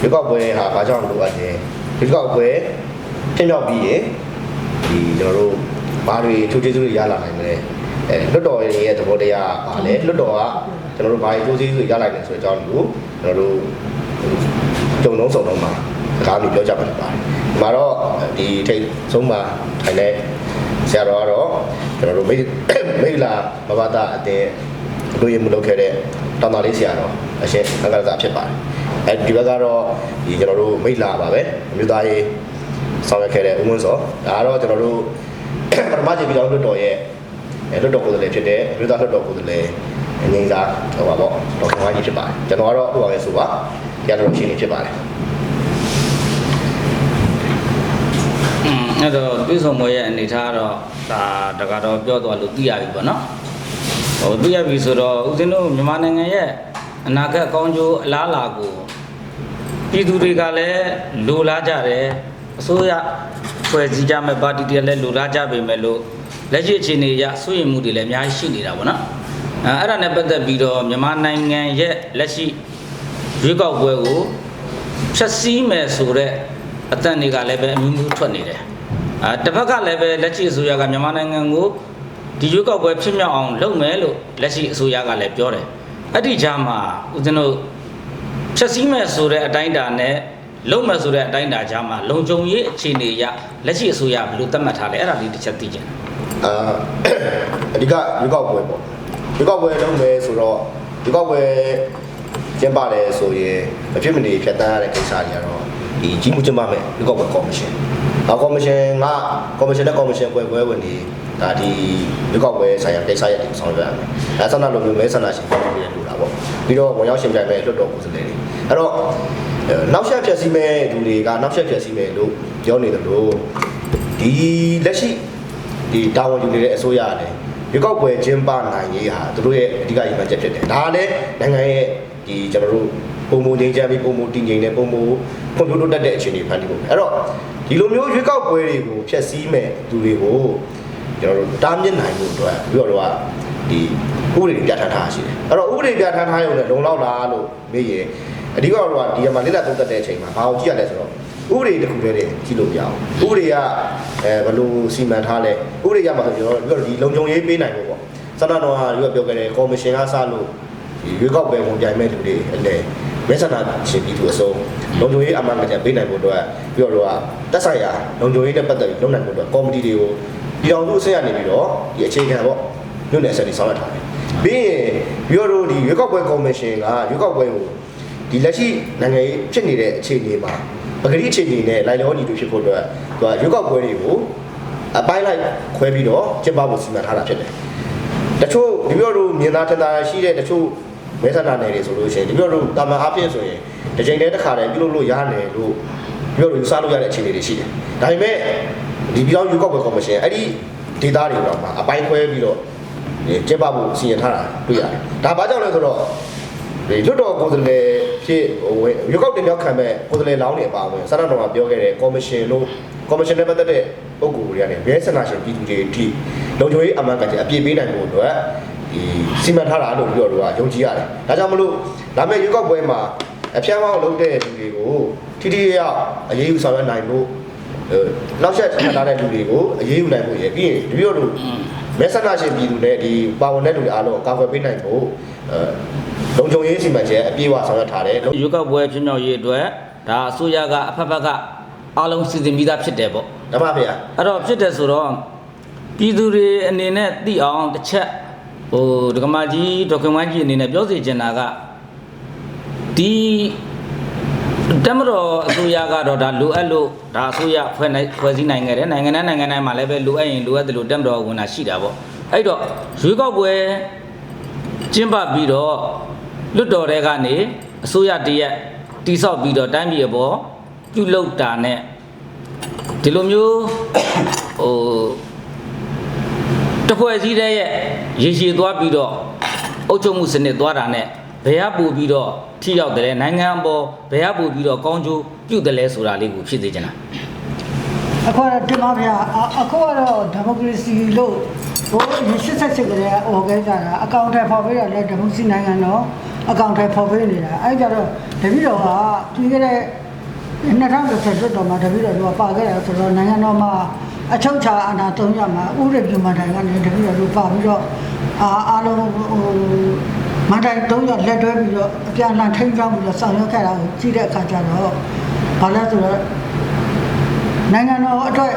ရွေးကောက်ပွဲဟာဘာကြောင့်လိုအပ်လဲရွေးကောက်ပွဲဖြစ်မြောက်ပြီးရင်ဒီကျွန်တော်တို့ဘာတွေထူးခြားတွေရလာနိုင်မလဲအဲလွတ်တော်ရဲ့သဘောတရားကဘာလဲလွတ်တော်ကကျွန်တော်တို့ဘာတွေထူးခြားတွေရလာနိုင်ဆိုတဲ့အကြောင်းကိုကျွန်တော်တို့ကြုံလုံးစုံလုံးမှာစကားမျိုးပြောကြမှာဖြစ်ပါတယ်ဒီမှာတော့ဒီထိတ်ဆုံးမှာထိုင်တဲ့ဆရာတော်ကတော့ကျွန်တော်တို့မိမိလာဘဘတာအတင်းလူရမှုလုပ်ခဲ့တဲ့ တောင်တော်လေးဆရာတော်အရှင်အင်္ဂလာဖြစ်ပါတယ်အဲဒီဘက်ကတော့ဒီကျွန်တော်တို့မိလာပါပဲအမျိုးသားရေးဆောင်ရွက်ခဲ့တဲ့ဦးဝင်းစောဒါကတော့ကျွန်တော်တို့ပထမချိန်ပြီးတော့လွတ်တော်ရဲ့အဲလွတ်တော်ကိုယ်စားလှယ်ဖြစ်တဲ့အမျိုးသားလွတ်တော်ကိုယ်စားလှယ်အငိမ့်စားဟိုပါပေါ့ဒေါက်တာဝိုင်းကြီးဖြစ်ပါတယ်ကျွန်တော်ကတော့ဟိုပါပဲဆိုပါရတော်ရှင်နေဖြစ်ပါတယ်อืมအဲ့တော့ပြည်စုံမွေရဲ့အနေထားကတော့ဒါတကတော့ပြောသွားလို့သိရပြီပေါ့နော် ဟိုသိရပြီဆိုတော့ဦးဇင်းတို့မြန်မာနိုင်ငံရဲ့အနာဂတ်အကောင်းကျိုးအလားအလာကိုပြည်သူတွေကလည်းလိုလားကြတယ်အစိုးရဖွဲ့စည်းကြမဲ့ပါတီတွေလည်းလိုလားကြပေမဲ့လို့လက်ရှိအခြေအနေအရစိုးရိမ်မှုတွေလည်းအများကြီးရှိနေတာပေါ့နော်အဲအဲ့ဒါနဲ့ပတ်သက်ပြီးတော့မြန်မာနိုင်ငံရဲ့လက်ရှိရွေးကောက်ပွဲကိုဖြတ်စည်းမယ်ဆိုတော့အတန်တွေကလည်းပဲအမျိုးမျိုးထွက်နေတယ်အာတစ်ဖက်ကလည်းပဲလက်ရှိအစိုးရကမြန်မာနိုင်ငံကို ဒီရွေးကောက်ပွဲဖြစ်မြောက်အောင်လုပ်မယ်လို့လက်ရှိအစိုးရကလည်းပြောတယ်အဲ့ဒီကြားမှာဦးဇင်းတို့ဖြည့်ဆည်းမယ်ဆိုတဲ့အတိုင်းအတာနဲ့လုပ်မယ်ဆိုတဲ့အတိုင်းအတာကြားမှာလုံခြုံရေးအခြေအနေအရလက်ရှိအစိုးရဘယ်လိုသတ်မှတ်ထားလဲအဲ့ဒါလေးတစ်ချက်သိချင်တယ်အာအဓိကရွေးကောက်ပွဲပေါ့ရွေးကောက်ပွဲလုပ်မယ်ဆိုတော့ရွေးကောက်ပွဲကျင်းပတယ်ဆိုရင်အဖြစ်မနေဖြတ်တန်းရတဲ့ကိစ္စတွေကတော့ဒီကြီးမှုကျင်းပမယ်ရွေးကောက်ပွဲကော်မရှင်။ အော်ကော်မရှင်ကကော်မရှင်နဲ့ကော်မရှင်ပွဲပွဲဝင်ဒီဒါဒီရွေးကောက်ပွဲဆိုင်ရာကိစ္စရပ်တွေဆောင်ရွက်ရမယ်။အဲဆန္ဒလိုမျိုးမဲဆန္ဒရှင်တွေလည်းလိုတာပေါ့။ပြီးတော့ဝင်ရောက်ရှင်ပြိုင်မဲ့လွှတ်တော်ကိုယ်စားလှယ်တွေ။အဲ့တော့နောက်ဆက်ဖြည့်ဆည်းမဲ့လူတွေကနောက်ဆက်ဖြည့်ဆည်းမဲ့လို့ပြောနေတယ်လို့ဒီလက်ရှိဒီတာဝန်ယူနေတဲ့အစိုးရကလည်းရွေးကောက်ပွဲကျင်းပနိုင်ရေးဟာသူတို့ရဲ့အဓိကရည်မှန်းချက်ဖြစ်တယ်။ဒါကလည်းနိုင်ငံရဲ့ဒီကျွန်တော်တို့ပုံမငိမ့်ချမ်းပြီးပုံမတည်ငြိမ်တဲ့ပုံမကွန်ပျူတာတက်တဲ့အခြေအနေဖန်တီးဖို့။အဲ့တော့ ဒီလိုမျိုးရွေးကောက်ပွဲတွေကိုဖျက်ဆီးမဲ့သူတွေကိုကျွန်တော်တို့တားမြစ်နိုင်ဖို့အတွက်ပြီးတော့တော့ဒီဥပဒေပြဋ္ဌာန်းထားတာရှိတယ်။အဲ့တော့ဥပဒေပြဋ္ဌာန်းထားရုံနဲ့လုံလောက်လားလို့မေးရင်အဓိကတော့ဒီမှာလက်လက်သုံးသက်တဲ့အချိန်မှာဘာကိုကြည့်ရလဲဆိုတော့ဥပဒေတစ်ခုတည်းနဲ့ကြည့်လို့မရဘူးဥပဒေကအဲဘယ်လိုစီမံထားလဲဥပဒေကမှဆိုကျွန်တော်ဒီလုံခြုံရေးပေးနိုင်ဖို့ပေါ့စနတော်ကရွေးပြောခဲ့တဲ့ကော်မရှင်ကစလို့ဒီရွေးကောက်ပွဲဝင်ပြိုင်မဲ့လူတွေအလဲမဲဆန္ဒရှင်ပြည်သူအစုံ လုံခြုံရေးအမှန်တကယ်ပေးနိုင်ဖို့အတွက်ပြီးတော့တော့တက်ဆိုင်ရာလုံခြုံရေးနဲ့ပတ်သက်ပြီးလုပ်နိုင်ဖို့အတွက်ကော်မတီတွေကိုပြည်တော်စုအဆင့်ရနေပြီးတော့ဒီအခြေခံပေါ့ညွှန်နယ်ဆက်ပြီးဆောင်ရွက်ထားတယ်ပြီးရင်ပြီးတော့ဒီရွေးကောက်ပွဲကော်မရှင်ကရွေးကောက်ပွဲကိုဒီလက်ရှိနိုင်ငံရေးဖြစ်နေတဲ့အခြေအနေမှာပဂရိအခြေအနေနဲ့လိုက်လောညီတူဖြစ်ဖို့အတွက်သူကရွေးကောက်ပွဲတွေကိုအပိုင်းလိုက်ခွဲပြီးတော့ကျင်းပဖို့စီမံထားတာဖြစ်တယ်။တချို့ဒီပြောတို့မြင်သာထင်သာရှိတဲ့တချို့ မဲဆန္ဒနယ်တွေဆိုလို့ရှိရင်ဒီပြောတို့တာမန်အဖြစ်ဆိုရင်တစ်ချိန်တည်းတစ်ခါတည်းပြုလုပ်လို့ရတယ်လို့ဒီပြောတို့ယူဆလို့ရတဲ့အခြေအနေတွေရှိတယ်။ဒါပေမဲ့ဒီပြောင်းရွေးကောက်ပွဲကော်မရှင်အဲ့ဒီဒေတာတွေတော့မှာအပိုင်းခွဲပြီးတော့ကျင်းပဖို့စီရင်ထားတာတွေ့ရတယ်။ဒါဘာကြောင့်လဲဆိုတော့ဒီလွတ်တော်ကိုယ်စားလှယ်ဖြစ်ဟိုရွေးကောက်တင်မြောက်ခံမဲ့ကိုယ်စားလှယ်လောင်းတွေပါဝင်စနတော်မှာပြောခဲ့တဲ့ကော်မရှင်လို့ကော်မရှင်နဲ့ပတ်သက်တဲ့ပုဂ္ဂိုလ်တွေကနေရဲစနာရှင်ပြည်သူတွေအထိလုံခြုံရေးအမှန်ကန်ချက်အပြည့်ပေးနိုင်ဖို့အတွက် ဒီစီမံထားတာလို့ပြောတော့ယုံကြည်ရတယ်။ဒါကြောင့်မလို့လာမယ့်ရွေးကောက်ပွဲမှာအပြတ်မောင်းလုပ်တဲ့လူတွေကိုထိထိရောက်အရေးယူဆောင်ရွက်နိုင်ဖို့နောက်ဆက်ထပ်လာတဲ့လူတွေကိုအရေးယူနိုင်ဖို့ရပြီးရင်ဒီပြောလို့မဲဆန္ဒရှင်ပြည်သူနဲ့ဒီပါဝင်တဲ့လူတွေအားလုံးကာကွယ်ပေးနိုင်ဖို့အဲလုံခြုံရေးစီမံချက်အပြည့်အဝဆောင်ရွက်ထားတယ်လို့ရွေးကောက်ပွဲဖြစ်မြောက်ရေးအတွက်ဒါအစိုးရကအဖက်ဖက်ကအားလုံးစီစဉ်ပြီးသားဖြစ်တယ်ပေါ့ဓမ္မဖေရအဲ့တော့ဖြစ်တယ်ဆိုတော့ပြည်သူတွေအနေနဲ့သိအောင်တစ်ချက် ဟိုဒကမာကြီးဒေါက်ကွန်ဝမ်းကြီးအနေနဲ့ပြောစီချင်တာကဒီတမတော်အစိုးရကတော့ဒါလိုအပ်လို့ဒါအစိုးရဖွဲ့နိုင်ဖွဲ့စည်းနိုင်ခဲ့တယ်နိုင်ငံတိုင်းနိုင်ငံတိုင်းမှာလည်းပဲလိုအပ်ရင်လိုအပ်တယ်လို့တမတော်ဝင်တာရှိတာပေါ့အဲ့တော့ရွေးကောက်ပွဲကျင်းပပြီးတော့လွတ်တော်တွေကနေအစိုးရတရက်တိဆောက်ပြီးတော့တိုင်းပြည်အပေါ်ပြုလုပ်တာနဲ့ဒီလိုမျိုးဟို တစ်ဖွဲ့စည်းတဲ့ရဲ့ရေရှည်သွားပြီးတော့အုပ်ချုပ်မှုစနစ်သွားတာနဲ့ဘယ်ကပို့ပြီးတော့ထိရောက်တယ်လဲနိုင်ငံအပေါ်ဘယ်ကပို့ပြီးတော့ကောင်းကျိုးပြုတယ်လဲဆိုတာလေးကိုဖြစ်စေချင်တာအခုကတော့တင်ပါဗျာအအခုကတော့ဒီမိုကရေစီလို့ဟို88ကလေးဟိုခဲ့ကြတာအကောင့်ထဲပေါ်ပြီးတော့လည်းဒီမိုကရေစီနိုင်ငံတော်အကောင့်ထဲပေါ်ပေးနေတာအဲကြတော့တပည့်တော်ကပြီးခဲ့တဲ့2020လွတ်တော်မှာတပည့်တော်ကပါခဲ့တယ်ဆိုတော့နိုင်ငံတော်မှာ အချုပ်ချာအာဏာသုံးရမှာဥပဒေပြုမှတိုင်ကနေတပည့်တော်တို့ပါပြီးတော့အာအားလုံးဟိုမန်တိုင်သုံးရလက်တွဲပြီးတော့အပြန်အလှန်ထိန်းကျောင်းပြီးတော့ဆောင်ရွက်ခဲ့တာကိုကြည့်တဲ့အခါကျတော့ဘာလဲဆိုတော့နိုင်ငံတော်အတွက်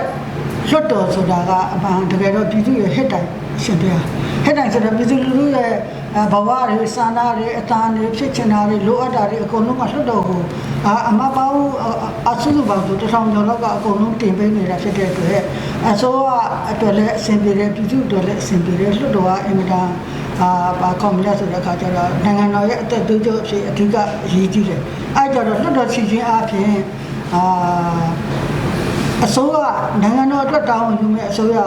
လွတ်တော်ဆိုတာကအမှန်တကယ်တော့ပြည်သူရဲ့ဟစ်တိုင်ရှင်တရားဟစ်တိုင်ဆိုတော့ပြည်သူလူထုရဲ့အဲဘဝတွေစာနာတွေအတန်တွေဖြစ်ချင်တာတွေလိုအပ်တာတွေအကုန်လုံးကလွတ်တော်ကိုအာအမပေါင်းအဆုစုပေါင်းဆိုတစ်ထောင်ကျော်လောက်ကအကုန်လုံးတင်ပေးနေတာဖြစ်တဲ့အတွက်အစိုးရအတွက်လည်းအဆင်ပြေတယ်ပြည်သူအတွက်လည်းအဆင်ပြေတယ်လွတ်တော်ကအင်မတန်အာဘာကောင်းမလဲဆိုတဲ့အခါကျတော့နိုင်ငံတော်ရဲ့အသက်သွေးကြောအဖြစ်အဓိကအရေးကြီးတယ်အဲကြတော့လွတ်တော်စီခြင်းအပြင်အာ အစိုးရနိုင်ငံတော်အတွက်တောင်းဝန်ယူမဲ့အစိုးရ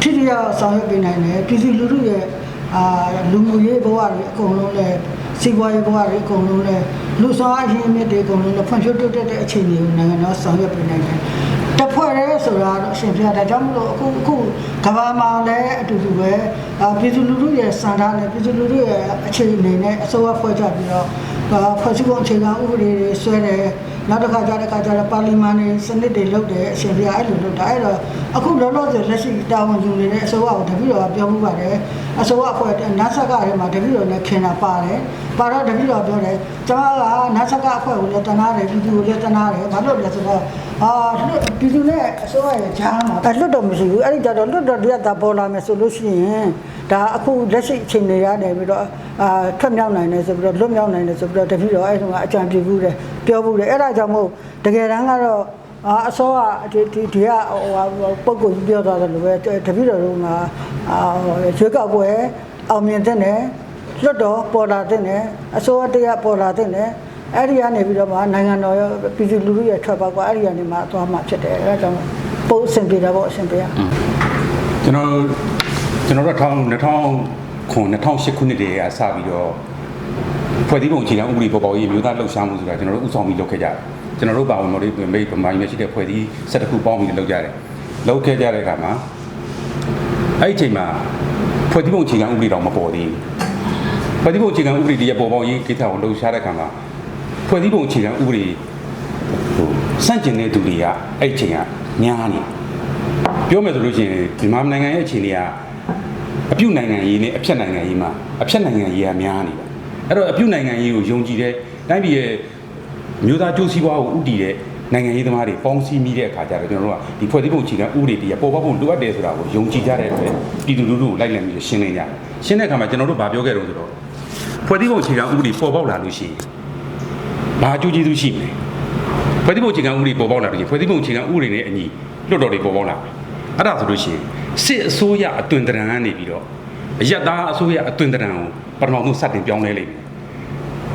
ထိထိရောက်ဆောင်ရွက်ပေးနိုင်တယ်ပြည်သူလူထုရဲ့အာလူမှုရေးဘဝတွေအကုန်လုံးလဲစီးပွားရေးဘဝတွေအကုန်လုံးလဲလူဆောင်အရင်းအမြစ်တွေအကုန်လုံးလဲဖွံ့ဖြိုးတိုးတက်တဲ့အခြေအနေကိုနိုင်ငံတော်ဆောင်ရွက်ပေးနိုင်တယ်တစ်ဖွဲ့ရဲဆိုတာတော့အရှင်ပြတာကြောင့်မလို့အခုအခုကမ္ဘာမှာလည်းအတူတူပဲအာပြည်သူလူထုရဲ့စံထားနဲ့ပြည်သူလူထုရဲ့အခြေအနေနဲ့အစိုးရဖွဲ့ကြပြီးတော့အာဖွဲ့စည်းပုံအခြေခံဥပဒေတွေဆွဲတယ် နောက်တစ်ခါကျတဲ့ခါကျတော့ပါလီမန်တွေစနစ်တွေလုပ်တယ်အရှင်ပြအဲ့လိုလုပ်တာအဲ့တော့အခုလောလောဆယ်လက်ရှိတာဝန်ယူနေတဲ့အစိုးရကိုတပည့်တော်ကပြောမှုပါတယ်အစိုးရအဖွဲ့နတ်ဆက်ကထဲမှာတပည့်တော်နဲ့ခင်တာပါတယ်ပါတော့တပည့်တော်ပြောတယ်ကျွန်တော်ကနတ်ဆက်ကအဖွဲ့ကိုလည်းတနာတယ်ပြည်သူကိုလည်းတနာတယ်ဘာလို့လဲဆိုတော့အာပြည်သူနဲ့အစိုးရရဲ့ဂျားမှာလွတ်တော်မရှိဘူးအဲ့ဒီကြတော့လွတ်တော်တရားတာပေါ်လာမယ်ဆိုလို့ရှိရင်ဒါအခုလက်ရှိအချိန်တွေရနေပြီးတော့အာထွက်မြောက်နိုင်တယ်ဆိုပြီးတော့လွတ်မြောက်နိုင်တယ်ဆိုပြီးတော့တပည့်တော်အဲ့ဒီကအကြံပြုဘူးတယ်ပြောဘူးတယ်အဲ့ဒါကြောင့်မို့တကယ်တမ်းကတော့အာအစောကဒီဒီဒီကဟိုဟာပုံကိုကြီးပြောသွားတယ်လို့ပဲတပည့်တော်တို့ကအာရွေးကောက်ပွဲအောင်မြင်တဲ့နဲ့လွတ်တော်ပေါ်လာတဲ့နဲ့အစိုးရတရားပေါ်လာတဲ့နဲ့အဲ့ဒီကနေပြီးတော့မှနိုင်ငံတော်ရဲ့ပြည်သူလူထုရဲ့ထွက်ပေါက်ကအဲ့ဒီကနေမှသွားမှဖြစ်တယ်အဲဒါကြောင့်ပုံအဆင်ပြေတာပေါ့အဆင်ပြေရကျွန်တော်ကျွန်တော်တို့2000 2000ခု2008ခုနှစ်တည်းကစပြီးတော့ ဖွဲ့စည်းပုံအခြေခံဥပဒေပေါ်ပေါ်ရေးမျိုးသားလှုပ်ရှားမှုဆိုတာကျွန်တော်တို့ဥဆောင်ပြီးလုပ်ခဲ့ကြတယ်ကျွန်တော်တို့ပါဝင်တော်လေးပြင်ပေးဗမာပြည်မှာရှိတဲ့ဖွဲ့စည်း7ခုပေါင်းပြီးလုပ်ကြတယ်လုပ်ခဲ့ကြတဲ့အခါမှာအဲ့ဒီအချိန်မှာဖွဲ့စည်းပုံအခြေခံဥပဒေတော့မပေါ်သေးဘူးဖွဲ့စည်းပုံအခြေခံဥပဒေတည်းပေါ်ပေါ်ရေးကိစ္စကိုလှုပ်ရှားတဲ့အခါမှာဖွဲ့စည်းပုံအခြေခံဥပဒေဟိုစန့်ကျင်တဲ့သူတွေကအဲ့ဒီအချိန်ကများနေတယ်ပြောမယ်ဆိုလို့ရှိရင်မြန်မာနိုင်ငံရဲ့အခြေအနေကအပြုတ်နိုင်ငံရေးနဲ့အဖြတ်နိုင်ငံရေးမှာအဖြတ်နိုင်ငံရေးကများနေတာ အဲ့တော့အပြုတ်နိုင်ငံရေးကိုယုံကြည်တဲ့တိုင်းပြည်ရဲ့မျိုးသားကျိုးစီးပွားကိုဥတည်တဲ့နိုင်ငံရေးသမားတွေပေါင်းစည်းမိတဲ့အခါကျတော့ကျွန်တော်တို့ကဒီဖွဲ့စည်းပုံအခြေခံဥပဒေတရားပေါ်ပေါက်ဖို့လိုအပ်တယ်ဆိုတာကိုယုံကြည်ကြတဲ့အတွက်ပြည်သူလူထုကိုလိုက်လံပြီးရှင်းလင်းကြတယ်ရှင်းတဲ့အခါမှာကျွန်တော်တို့ဗာပြောခဲ့တော့ဆိုတော့ဖွဲ့စည်းပုံအခြေခံဥပဒေပေါ်ပေါက်လာလို့ရှိရင်ဘာအကျိုးကျေးဇူးရှိမလဲဖွဲ့စည်းပုံအခြေခံဥပဒေပေါ်ပေါက်လာတယ်ဖွဲ့စည်းပုံအခြေခံဥပဒေနဲ့အညီလွတ်တော်တွေပေါ်ပေါက်လာတယ်အဲ့ဒါဆိုလို့ရှိရင်စစ်အစိုးရအသွင်သဏ္ဍာန်ကနေပြီးတော့ အယက်သားအစိုးရအသွင်သဏ္ဍာန်ကိုပထမဆုံးစတင်ပြောင်းလဲလိုက်မယ်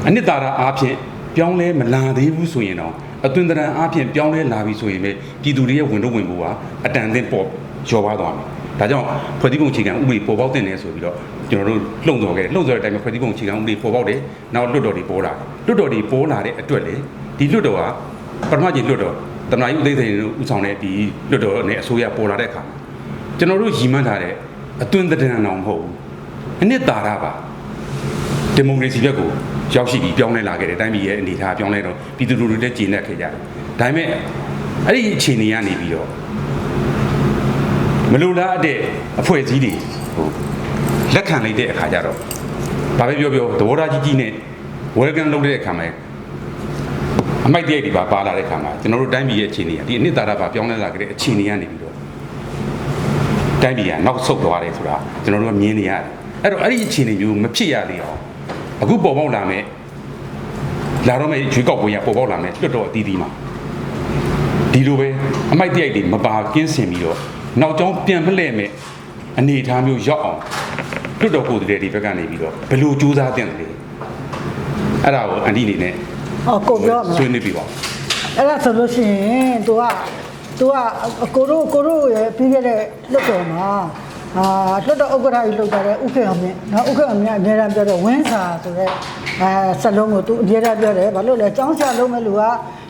အနှစ်သာရအားဖြင့်ပြောင်းလဲမလာသေးဘူးဆိုရင်တော့အသွင်သဏ္ဍာန်အားဖြင့်ပြောင်းလဲလာပြီဆိုရင်ပဲပြည်သူတွေရဲ့ဝင်တော့ဝင်ဖို့ကအတန်အသင့်ပေါ်ကျော်ပါသွားမယ်ဒါကြောင့်ဖွဲ့စည်းပုံအခြေခံဥပဒေပေါ်ပေါက်တဲ့နယ်ဆိုပြီးတော့ကျွန်တော်တို့လှုံ့ဆော်ခဲ့တယ်လှုံ့ဆော်တဲ့အတိုင်းမှာဖွဲ့စည်းပုံအခြေခံဥပဒေပေါ်ပေါက်တယ်နောက်လွတ်တော်တွေပေါ်လာတယ်လွတ်တော်တွေပေါ်လာတဲ့အတွက်လေဒီလွတ်တော်ကပထမကြီးလွတ်တော့တမန်ကြီးဦးသိန်းစိန်တို့ဦးဆောင်တဲ့ဒီလွတ်တော်နဲ့အစိုးရပေါ်လာတဲ့အခါမှာကျွန်တော်တို့ရည်မှန်းထားတဲ့ အသွင်သဏ္ဍာန်အောင်မဟုတ်ဘူးအနှစ်သာရပါဒီမိုကရေစီဘက်ကိုရောက်ရှိပြီးပြောင်းလဲလာခဲ့တယ်တိုင်းပြည်ရဲ့အနေအထားပြောင်းလဲတော့ပြည်သူလူထုလည်းကျေနပ်ခဲ့ကြတယ်ဒါပေမဲ့အဲ့ဒီအခြေအနေကနေပြီးတော့မလိုလားတဲ့အဖွဲ့အစည်းတွေဟိုလက်ခံလိုက်တဲ့အခါကျတော့ဘာပဲပြောပြောသဘောထားကြီးကြီးနဲ့ welcome လုပ်တဲ့အခါမှာအမိုက်တရိုက်တွေပါပါလာတဲ့ခါမှာကျွန်တော်တို့တိုင်းပြည်ရဲ့အခြေအနေကဒီအနှစ်သာရပါပြောင်းလဲလာကြတဲ့အခြေအနေကနေပြီးတော့ တိုင်းပြည်ကနောက်ဆုတ်သွားတယ်ဆိုတာကျွန်တော်တို့ကမြင်နေရတယ်အဲ့တော့အဲ့ဒီအခြေအနေမျိုးမဖြစ်ရသေးအောင်အခုပေါ်ပေါက်လာမဲ့လာတော့မဲ့ရွေးကောက်ပွဲရပေါ်ပေါက်လာမဲ့လွတ်တော်အသီးသီးမှာဒီလိုပဲအမိုက်တရိုက်တွေမပါကင်းစင်ပြီးတော့နောက်ကျောင်းပြန်မလှည့်မဲ့အနေအထားမျိုးရောက်အောင်လွတ်တော်ကိုယ်တည်းတွေဘက်ကနေပြီးတော့ဘယ်လိုကြိုးစားတင်တယ်လဲအဲ့ဒါကိုအန်တီအနေနဲ့ဟောကိုပြောမှာဆွေးနွေးပြီးပါအဲ့ဒါဆိုလို့ရှိရင် तू က तू ကကိုတို့ကိုတို့ရဲ့ပြီးခဲ့တဲ့လွတ်တော်မှာအာလွတ်တော်ဥက္ကဋ္ဌကြီးလုပ်ကြတဲ့ဥက္ကဋ္ဌမြင့်နော်ဥက္ကဋ္ဌမြင့်အများအားပြောတဲ့ဝင်းစာဆိုတဲ့အဲစက်လုံးကို तू အများအားပြောတယ်ဘာလို့လဲចောင်းချလုံးမဲ့လူက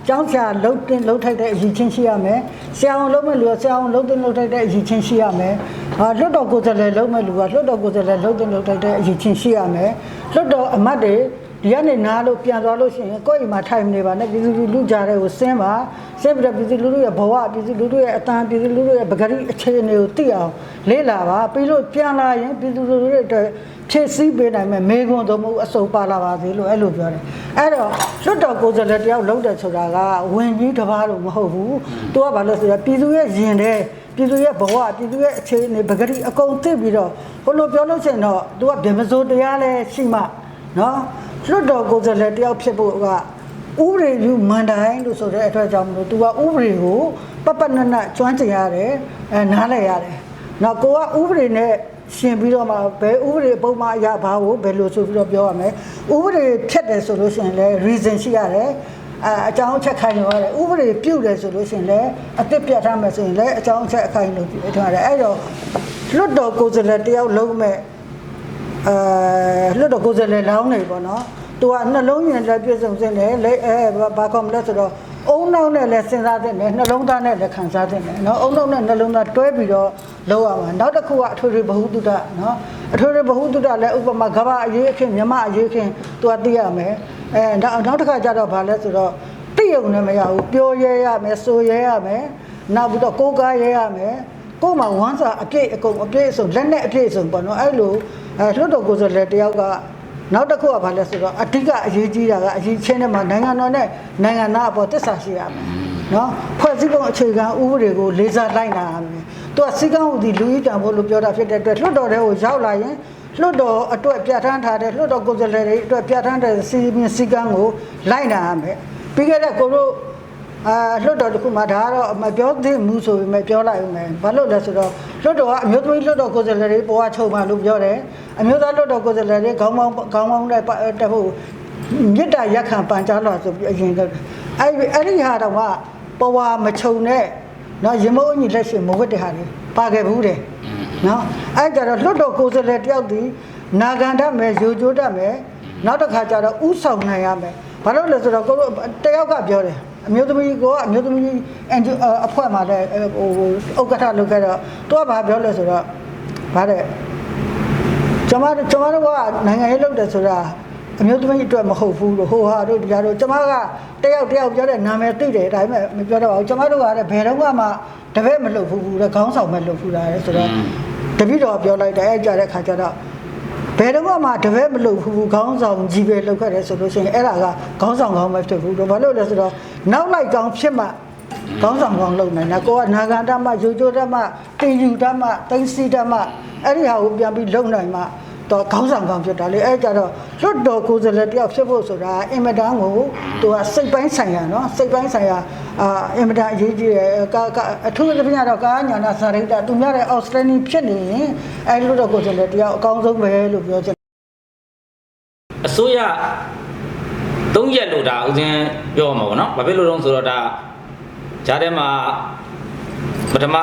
ကျောင်းဆရာလှုပ်တင်လှုပ်ထိုက်တဲ့အရေးချင်းရှိရမယ်ဆရာအောင်လှုပ်မဲ့လူကဆရာအောင်လှုပ်တင်လှုပ်ထိုက်တဲ့အရေးချင်းရှိရမယ်ဟာလွတ်တော်ကိုယ်စားလှယ်လှုပ်မဲ့လူကလွတ်တော်ကိုယ်စားလှယ်လှုပ်တင်လှုပ်ထိုက်တဲ့အရေးချင်းရှိရမယ်လွတ်တော်အမတ်တွေ ဒီကနေနားလို့ပြန်သွားလို့ရှိရင်ကိုယ့်အိမ်မှာထိုင်မနေပါနဲ့ပြည်သူလူထုကြားတဲ့ကိုဆင်းပါဆင်းပြီးတော့ပြည်သူလူထုရဲ့ဘဝပြည်သူလူထုရဲ့အတန်ပြည်သူလူထုရဲ့ပဂရိအခြေအနေကိုသိအောင်လေ့လာပါပြီးလို့ပြန်လာရင်ပြည်သူလူထုတွေအတွက်ဖြည့်ဆည်းပေးနိုင်မယ်မေခွန်းသို့မဟုတ်အစုံပါလာပါသေးလို့အဲ့လိုပြောတယ်အဲ့တော့လွတ်တော်ကိုယ်စားလှယ်တယောက်လုံးတယ်ဆိုတာကဝင်ကြီးတစ်ပါးလို့မဟုတ်ဘူးသူကဘာလို့ဆိုတော့ပြည်သူရဲ့ရင်တဲ့ပြည်သူရဲ့ဘဝပြည်သူရဲ့အခြေအနေပဂရိအကုန်သိပြီးတော့ဘလို့ပြောလို့ရှိရင်တော့သူကဗြဟ္မစိုးတရားလဲရှိမှနော် လွတ်တော်ကိုယ်စားလှယ်တယောက်ဖြစ်ဖို့ကဥပဒေယူမန်တိုင်းလို့ဆိုတဲ့အတွက်ကြောင့်မလို့ तू ကဥပဒေကိုပပနနကျွမ်းကျင်ရတယ်အဲနားလည်ရတယ်။နောက်ကိုကဥပဒေနဲ့ရှင်ပြီးတော့မှဘယ်ဥပဒေပုံမှန်အရာဘာကိုဘယ်လိုဆိုပြီးတော့ပြောရမယ်။ဥပဒေဖြတ်တယ်ဆိုလို့ရှိရင်လည်း reason ရှိရတယ်။အဲအကြောင်းအချက်ခိုင်လို့ရတယ်။ဥပဒေပြုတ်တယ်ဆိုလို့ရှိရင်လည်းအသစ်ပြတ်ထားမယ်ဆိုရင်လည်းအကြောင်းအချက်အခိုင်လို့ပြုတ်ထားတယ်။အဲ့တော့လွတ်တော်ကိုယ်စားလှယ်တယောက်လုံးမဲ့ အဲလွတ်တော့ကိုယ်စားလှယ်လောင်းနေပေါ့နော်သူကနှလုံးရင်လည်းပြည့်စုံစင်းတယ်လက်အဲဘာကောမလဲဆိုတော့အုံနောက်နဲ့လည်းစဉ်းစားတဲ့တယ်နှလုံးသားနဲ့လည်းခံစားတဲ့တယ်နော်အုံနောက်နဲ့နှလုံးသားတွဲပြီးတော့လုပ်ရမှာနောက်တစ်ခုကအထွေထွေဘ ഹു တုဒနော်အထွေထွေဘ ഹു တုဒလည်းဥပမာကမ္ဘာအရေးအခင်းမြမအရေးအခင်းသူကသိရမယ်အဲနောက်နောက်တစ်ခါကျတော့ဗာလဲဆိုတော့သိရုံနဲ့မရဘူးပြောရဲရမယ်ဆိုရဲရမယ်နောက်ပြီးတော့ကိုးကားရဲရမယ်ကို့မှာဝမ်းစာအပြည့်အကုန်အပြည့်အစုံလက်နဲ့အပြည့်အစုံပေါ့နော်အဲ့လို အဲလွတ်တော်ကိုယ်စားလှယ်တယောက်ကနောက်တစ်ခုကဘာလဲဆိုတော့အဓိကအရေးကြီးတာကအရေးချင်းတဲ့မှာနိုင်ငံတော်နဲ့နိုင်ငံသားအပေါ်တစ္ဆာရှိရမယ်နော်ဖွဲ့စည်းပုံအခြေခံဥပဒေကိုလေးစားလိုက်နာရမယ်သူကစီကံဥတီလူကြီးတံဖို့လို့ပြောတာဖြစ်တဲ့အတွက်လွတ်တော်တွေကိုရောက်လာရင်လွတ်တော်အတွက်ပြဋ္ဌာန်းထားတဲ့လွတ်တော်ကိုယ်စားလှယ်တွေအတွက်ပြဋ္ဌာန်းတဲ့စီမင်းစီကံကိုလိုက်နာရမယ်ပြီးခဲ့တဲ့ကိုတို့ အာလွတ်တော်တစ်ခုမှဒါကတော့မပြောသင့်ဘူးဆိုပေမဲ့ပြောလိုက်ဦးမယ်ဘာလို့လဲဆိုတော့လွတ်တော်ကအမျိုးသမီးလွတ်တော်ကိုယ်စားလှယ်တွေပေါ်အချုပ်ပါလို့ပြောတယ်အမျိုးသားလွတ်တော်ကိုယ်စားလှယ်တွေခေါင်းပေါင်းခေါင်းပေါင်းနဲ့တဖို့မြစ်တာရက်ခံပန်ကြားလာဆိုပြီးအရင်ကအဲ့ဒီအဲ့ဒီဟာတော့ကပေါ်ဝါမချုံနဲ့နော်ရင်မုံကြီးလက်ရှင်မဝတ်တဲ့ဟာတွေပါခဲ့ဘူးတယ်နော်အဲ့ကြတော့လွတ်တော်ကိုယ်စားလှယ်တယောက်ဒီနာဂန္ဓမယ်ယူကျိုးတတ်မယ်နောက်တစ်ခါကျတော့ဥဆောင်နိုင်ရမယ်ဘာလို့လဲဆိုတော့ကိုတို့တယောက်ကပြောတယ် အမျိုးသမီးကအမျိုးသမီးအန်ဂျအဖွဲ့မှာလည်းဟိုဥက္ကဋ္ဌလုပ်ခဲ့တော့သူကဘာပြောလဲဆိုတော့ဗါတဲ့ကျွန်မတို့ကျွန်မတို့ကနိုင်ငံရေးလုပ်တယ်ဆိုတာအမျိုးသမီးအတွက်မဟုတ်ဘူးလို့ဟိုဟာတို့ဒီဟာတို့ကျွန်မကတယောက်တယောက်ပြောတဲ့နာမည်သိတယ်ဒါပေမဲ့မပြောတော့ဘူးကျွန်မတို့ကလည်းဘယ်တော့မှတပည့်မလုပ်ဘူးတဲ့ခေါင်းဆောင်မဲ့လုပ်ဘူးလားဆိုတော့တပည့်တော်ပြောလိုက်တယ်အဲ့ကြတဲ့ခါကျတော့ ဘယ်တော့မှတပည့်မလုပ်ဘူးခေါင်းဆောင်ကြီးပဲလုပ်ခဲ့တယ်ဆိုလို့ရှိရင်အဲ့ဒါကခေါင်းဆောင်ကောင်းမဖြစ်ဘူးတော့ဘာလို့လဲဆိုတော့နောက်လိုက်ကောင်းဖြစ်မှခေါင်းဆောင်ကောင်းလုပ်နိုင်တာကိုကနာဂန္ဓမယူကျိုဓမတင်ယူဓမတိန်စီဓမအဲ့ဒီဟာကိုပြန်ပြီးလုပ်နိုင်မှ တော့ခေါင်းဆောင်ကောင်းဖြစ်တာလေအဲ့ကြတော့လွတ်တော်ကိုယ်စားလှယ်တယောက်ဖြစ်ဖို့ဆိုတာအင်မတန်ကိုသူကစိတ်ပိုင်းဆိုင်ရာနော်စိတ်ပိုင်းဆိုင်ရာအာအင်မတန်အရေးကြီးတယ်ကာအထူးသဖြင့်တော့ကာညာနာစာရိတ္တသူများတဲ့ Australia ဖြစ်နေရင်အဲ့ဒီလွတ်တော်ကိုယ်စားလှယ်တယောက်အကောင်းဆုံးပဲလို့ပြောချင်အစိုးရသုံးရက်လို့ဒါဥစဉ်ပြောမှာပေါ့နော်ဘာဖြစ်လို့လဲဆိုတော့ဒါဂျားထဲမှာပထမ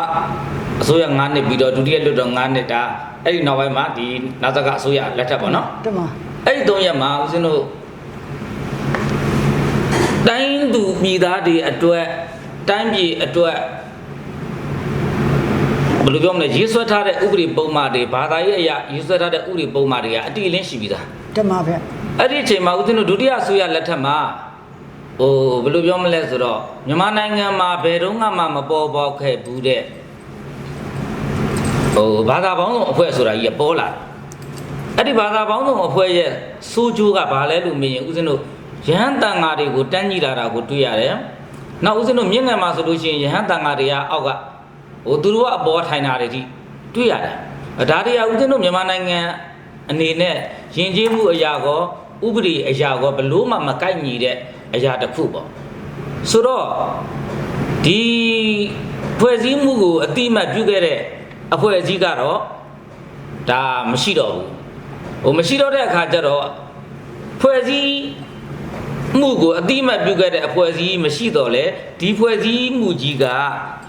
အစိုးရ9နှစ်ပြီးတော့ဒုတိယလွတ်တော့9နှစ်ဒါ အဲ့ဒီနောက်ပိုင်းမှာဒီနာဇကအစိုးရလက်ထက်ပေါ့နော်တမအဲ့ဒီ3ရက်မှာဦးဇင်းတို့တိုင်းသူပြည်သားတွေအတွက်တိုင်းပြည်အတွက်ဘယ်လိုပြောမလဲရေးဆွဲထားတဲ့ဥပဒေပုံမှန်တွေဘာသာရေးအရာရေးဆွဲထားတဲ့ဥပဒေပုံမှန်တွေကအတိအလင်းရှိပြီးသားတမဗျအဲ့ဒီအချိန်မှာဦးဇင်းတို့ဒုတိယအစိုးရလက်ထက်မှာဟိုဘယ်လိုပြောမလဲဆိုတော့မြန်မာနိုင်ငံမှာဘယ်တော့မှမပေါ်ပေါက်ခဲ့ဘူးတဲ့ ဟိုဘာသာပေါင်းစုံအဖွဲ့ဆိုတာကြီးကပေါ်လာတယ်အဲ့ဒီဘာသာပေါင်းစုံအဖွဲ့ရဲ့စိုးကျိုးကဘာလဲလို့မြင်ရင်ဦးဇင်းတို့ယဟန်တန်ဃာတွေကိုတန်းကြည့်လာတာကိုတွေ့ရတယ်နောက်ဦးဇင်းတို့မြင့်ငံမှာဆိုလို့ရှိရင်ယဟန်တန်ဃာတွေကအောက်ကဟိုသူတို့ကအပေါ်ထိုင်တာတွေထိတွေ့ရတယ်ဒါတွေကဦးဇင်းတို့မြန်မာနိုင်ငံအနေနဲ့ယဉ်ကျေးမှုအရာကောဥပဒေအရာကောဘလို့မှမကိုက်ညီတဲ့အရာတစ်ခုပေါ့ဆိုတော့ဒီဖွဲ့စည်းမှုကိုအတိအမှတ်ပြုခဲ့တဲ့ အဖွဲ့အစည်းကတော့ဒါမရှိတော့ဘူးဟိုမရှိတော့တဲ့အခါကျတော့ဖွဲ့စည်းမှုကိုအတိအမှတ်ပြုခဲ့တဲ့အဖွဲ့အစည်းမရှိတော့လေဒီဖွဲ့စည်းမှုကြီးက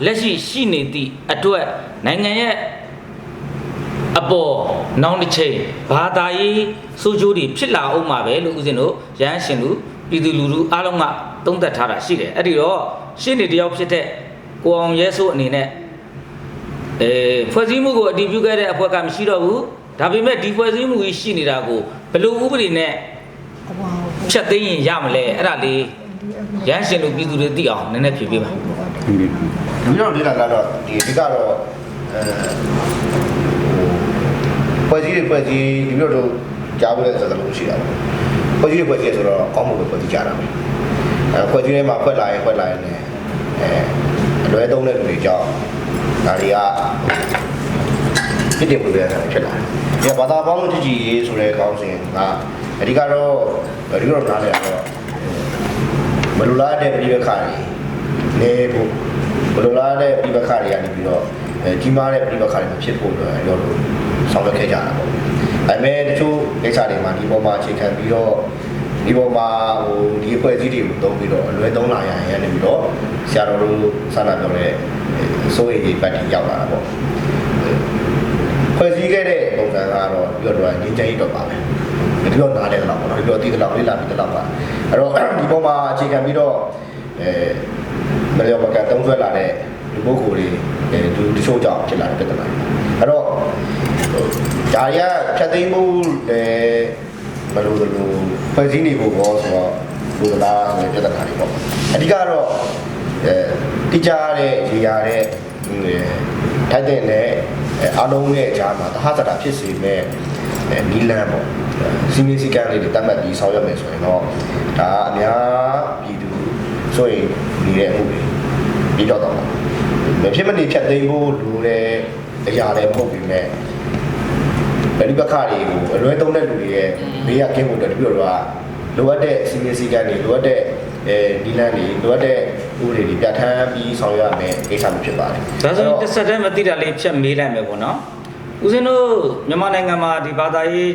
လက်ရှိရှိနေသည့်အတွက်နိုင်ငံရဲ့အပေါ်နောက်တစ်ချိန်ဘာသာရေးစိုးကျိုးတွေဖြစ်လာအောင်မှာပဲလို့ဦးဇင်းတို့ရဟန်းရှင်လူပြည်သူလူထုအားလုံးကသုံးသပ်ထားတာရှိတယ်အဲ့ဒီတော့ရှင်းနေတယောက်ဖြစ်တဲ့ကိုအောင်ရဲဆိုးအနေနဲ့ အဲဖွဲ့စည်းမှုကိုအတည်ပြုခဲ့တဲ့အဖွဲ့ကမရှိတော့ဘူးဒါပေမဲ့ဒီဖွဲ့စည်းမှုကြီးရှိနေတာကိုဘယ်လိုဥပဒေနဲ့အပေါ်ဖြတ်သိမ်းရင်ရမလဲအဲ့ဒါလေးရမ်းရှင်လို့ပြည်သူတွေသိအောင်နည်းနည်းဖြေပေးပါဒီလိုဒီလိုဒေတာကတော့ဒီအဓိကတော့အဲဖွဲ့စည်းတွေဖွဲ့စည်းဒီလိုတော့ကြားဖို့တဲ့စကားလုံးရှိတာပေါ့ဖွဲ့စည်းတွေဖွဲ့စည်းဆိုတော့ကောင်းမှုပဲဖွဲ့စည်းကြတာပဲအဲဖွဲ့စည်းထဲမှာဖွဲ့လာရင်ဖွဲ့လာရင်လည်းအဲအလွဲသုံးတဲ့လူတွေကြောင့် ဒါတွေကပြစ်တင်မှုတွေဖြစ်လာတယ်ဒီဘာသာပေါင်းလို့ကြည်ကြည်ရေးဆိုတဲ့ကောင်းစဉ်ကအဓိကတော့ဒီလိုနားလည်တော့မလူလားတဲ့ပြည်ပခါတွေနေဖို့ဘယ်လိုလားတဲ့ပြိပခါတွေကနေပြီးတော့အဲကြီးမားတဲ့ပြိပခါတွေမဖြစ်ဖို့တော့ရောလို့ဆောင်ရွက်ခဲ့ကြတာပေါ့။ဒါပေမဲ့တချို့ကိစ္စတွေမှာဒီပေါ်မှာအခြေခံပြီးတော့ ဒီပေါ်မှာဟိုဒီအဖွဲ့အစည်းတွေကိုတုံးပြီးတော့အလွဲသုံးလာရရင်လည်းပြီးတော့ဆရာတော်တို့ဆန္ဒပြောတဲ့အစိုးရကြီးပတ်တီရောက်လာတာပေါ့။ဖွဲ့စည်းခဲ့တဲ့ပုံစံကတော့ပြီးတော့ငင်းချင်ရတော့ပါပဲ။ဒီတော့နားလဲတော့ပေါ့နော်ဒီတော့တည်တော့လေးလာပြီးတော့ပါ။အဲ့တော့ဒီပေါ်မှာအခြေခံပြီးတော့အဲမလျော်မကန်တုံးဆွဲလာတဲ့လူပုဂ္ဂိုလ်တွေအဲသူတချို့ကြောင့်ဖြစ်လာတဲ့ပြဿနာတွေအဲ့တော့ဟိုဒါရဖြတ်သိမ်းမှုလ ည်းမလို့လို့ဖွဲ့စည်းနေဖို့ဘောဆိုတော့လူသားဆိုတဲ့ပြဿနာတွေပေါ့အဓိကတော့အဲတိကျတဲ့ရေရတဲ့ထိုက်တဲ့နဲ့အားလုံးရဲ့အကြားမှာတဟသတာဖြစ်စေမဲ့အဲနီလန်ပေါ့စီမီစီကန်လေးတွေတတ်မှတ်ပြီးဆောင်ရွက်မယ်ဆိုရင်တော့ဒါအများပြည်သူဆိုရင်ဒီတဲ့အမှုတွေပြီးတော့တော့မဖြစ်မနေဖြတ်သိမ်းဖို့လိုတဲ့အရာတွေမဟုတ်ပြီမဲ့ ဗလိပခါတွေကိုအလွဲသုံးတဲ့လူတွေရဲ့ဘေးရကင်းဖို့အတွက်တပြည့်တော့လိုအပ်တဲ့စီမင်းစည်းကမ်းတွေလိုအပ်တဲ့အဲဒီလန်တွေလိုအပ်တဲ့ဥပဒေတွေပြဋ္ဌာန်းပြီးဆောင်ရွက်ရမယ်ကိစ္စမျိုးဖြစ်ပါတယ်ဒါဆိုရင်တစ်ဆက်တည်းမသိတာလေးဖြတ်မေးလိုက်မယ်ပေါ့နော်ဦးဇင်းတို့မြန်မာနိုင်ငံမှာဒီဘာသာရေး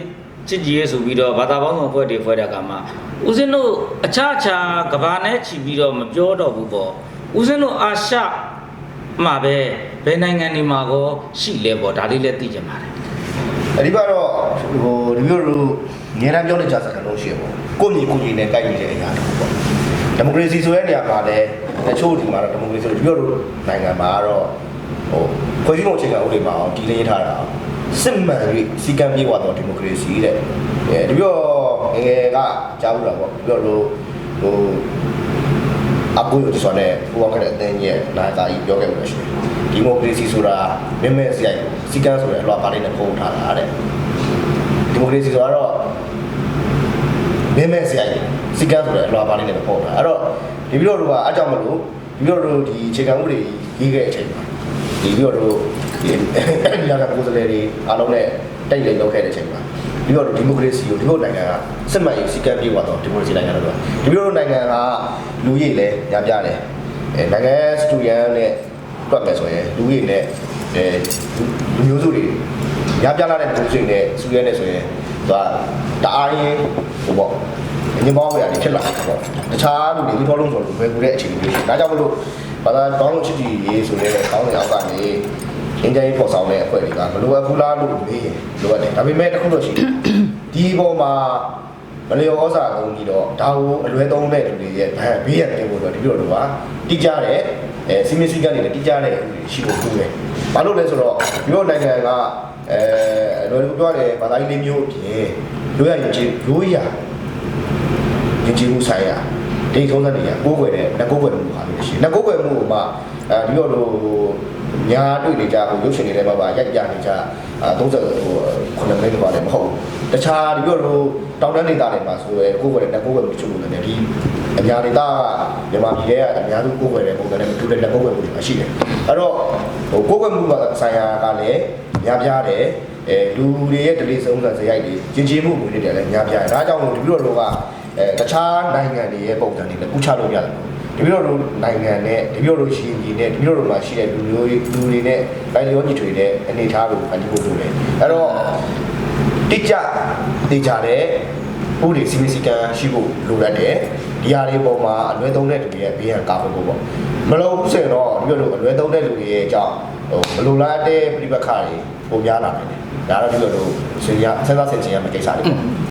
ချစ်ကြည်ရေးဆိုပြီးတော့ဘာသာပေါင်းစုံဖွဲ့တွေဖွဲ့တဲ့အခါမှာဦးဇင်းတို့အခြားအခြားကဘာနဲ့ချီပြီးတော့မပြောတော့ဘူးပေါ့ဦးဇင်းတို့အာရှမှာပဲဘယ်နိုင်ငံတွေမှာကောရှိလဲပေါ့ဒါလေးလည်းသိကြပါတယ် အဓိကတော့ဟိုဒီလိုလိုနေရာပြောနေကြစကားလုံးရှိရပေါ့ကိုညီကိုညီနဲ့တိုက်နေတဲ့အရာတွေပေါ့ဒီမိုကရေစီဆိုတဲ့နေရာမှာလည်းတချို့ဒီမှာတော့ဒီမိုကရေစီဆိုဒီလိုလိုနိုင်ငံမှာတော့ဟိုဖွဲ့စည်းပုံအခြေခံဥပဒေမှာအောင်တည်လေးထားတာစစ်မှန်၍စီကံပြေဝတော့ဒီမိုကရေစီတဲ့အဲဒီပြောငယ်ငယ်ကကြားဘူးတာပေါ့ပြောလို့ဟိုအကူရဆိုတဲ့ဘုရားကတဲ့အတင်းရဲ့နာသာကြီးပြောခဲ့လို့ရှိတယ် ဒီမိုကရေစီဆိုတာမင်းမဲစရိုက်စီကံဆိုတဲ့အလွှာပါလေးနဲ့ပုံထားတာတဲ့ဒီမိုကရေစီဆိုတော့မင်းမဲစရိုက်စီကံဆိုတဲ့အလွှာပါလေးနဲ့ပုံထားအဲ့တော့ဒီပြီးတော့တို့ကအကြောင်းမလို့ဒီပြီးတော့တို့ဒီအခြေခံဥပဒေရေးခဲ့တဲ့အချိန်မှာဒီပြီးတော့တို့ဒီလာကကိုယ်စားလှယ်တွေအားလုံးနဲ့တိုက်လိမ်လုပ်ခဲ့တဲ့အချိန်မှာပြီးတော့ဒီမိုကရေစီကိုဒီလိုနိုင်ငံကစစ်မှန်ရေးစီကံပြေသွားတော့ဒီမိုကရေစီနိုင်ငံတော့ဒီလိုနိုင်ငံကလူကြီးလဲညပြတယ်အဲနိုင်ငံစတူဒန်နဲ့ တွက်မယ်ဆိုရင်လူကြီးနဲ့အဲလူမျိုးစုတွေညပြလာတဲ့လူစုတွေနဲ့စတူဒန်နဲ့ဆိုရင်သူကတအားရင်ဟိုပေါ့ညင်ပေါင်းရည်ဖြစ်လာတယ်ပေါ့တခြားလူတွေဒီဘောလုံးဆိုလို့ဘယ်ကူတဲ့အခြေအနေမျိုးဒါကြောင့်မလို့ဘာသာကောင်းလို့ချစ်ကြည်ရေးဆိုတဲ့ကောင်းတဲ့အောက်ကနေအင်ဂျင်ပေါ်ဆောင်တဲ့အဖွဲ့တွေကမလိုအပ်ဘူးလားလို့မေးရင်လိုအပ်တယ်ဒါပေမဲ့တစ်ခုတော့ရှိတယ်ဒီပေါ်မှာမလျော်ဩဇာကုန်ပြီးတော့ဒါကိုအလွဲသုံးတဲ့လူတွေရဲ့ဗန်ဘေးရတင်ဖို့တော့ဒီလိုတော့ကတိကျတဲ့ အဲစီမင်းစည်းကမ်းတွေနဲ့တိကျတဲ့လူတွေရှိဖို့လိုတယ်ဘာလို့လဲဆိုတော့ဒီလိုနိုင်ငံကအဲလွယ်ကူပြောတယ်ဘာသာရေးလေးမျိုးအပြင်လိုရရင်ချင်းလိုရရင်ချင်းမှုဆိုင်ရာဒီထုံးစံတွေကကိုးကွယ်တဲ့လက်ကိုးကွယ်မှုပါလို့ရှိရင်လက်ကိုးကွယ်မှုကမှအဲဒီလိုလို ညာတွေ့နေကြကိုရုပ်ရှင်တွေထဲမှာပါရိုက်ပြနေကြအာ30ဟို9မိနစ်ပါလည်းမဟုတ်ဘူးတခြားဒီလိုလိုတောင်တန်းဒေသတွေမှာဆိုရဲကိုးကွယ်တဲ့လက်ကိုးကွယ်မှုတချို့လို့လည်းဒီအများဒေသကမြန်မာပြည်ထဲကအများစုကိုးကွယ်တဲ့ပုံစံနဲ့မတူတဲ့လက်ကိုးကွယ်မှုတွေရှိတယ်အဲ့တော့ဟိုကိုးကွယ်မှုကဆိုင်ရာကလည်းများပြားတယ်အဲလူတွေရဲ့ဒလိဆုံးစံစရိုက်တွေကျင်ကျင်မှုတွေတွေလည်းများပြားတယ်ဒါကြောင့်မို့ဒီလိုလိုကအဲတခြားနိုင်ငံတွေရဲ့ပုံစံတွေလည်းပူချလို့ရတယ် ဒီလိုလိုနိုင်ငံနဲ့ဒီလိုလိုရှင်ကြီးနဲ့ဒီလိုလိုမှာရှိတဲ့လူမျိုးလူတွေနဲ့တိုင်းရောညီထွေတဲ့အနေအထားကိုဖန်တီးဖို့လိုတယ်အဲ့တော့တိကျတိကျတဲ့ဥပဒေစီမံစည်းကမ်းရှိဖို့လိုအပ်တယ်ဒီဟာတွေပုံမှာအလွဲသုံးတဲ့လူတွေရဲ့ဘေးရန်ကာကွယ်ဖို့ပေါ့မလို့ဆိုရင်တော့ဒီလိုလိုအလွဲသုံးတဲ့လူတွေရဲ့အကြောင်းဟိုမလိုလားတဲ့ပြိပခါတွေပုံများလာတယ်ဒါတော့ဒီလိုလိုစဉ်းစားစဉ်းစားဆင်ခြင်ရမယ့်ကိစ္စတွေပေါ့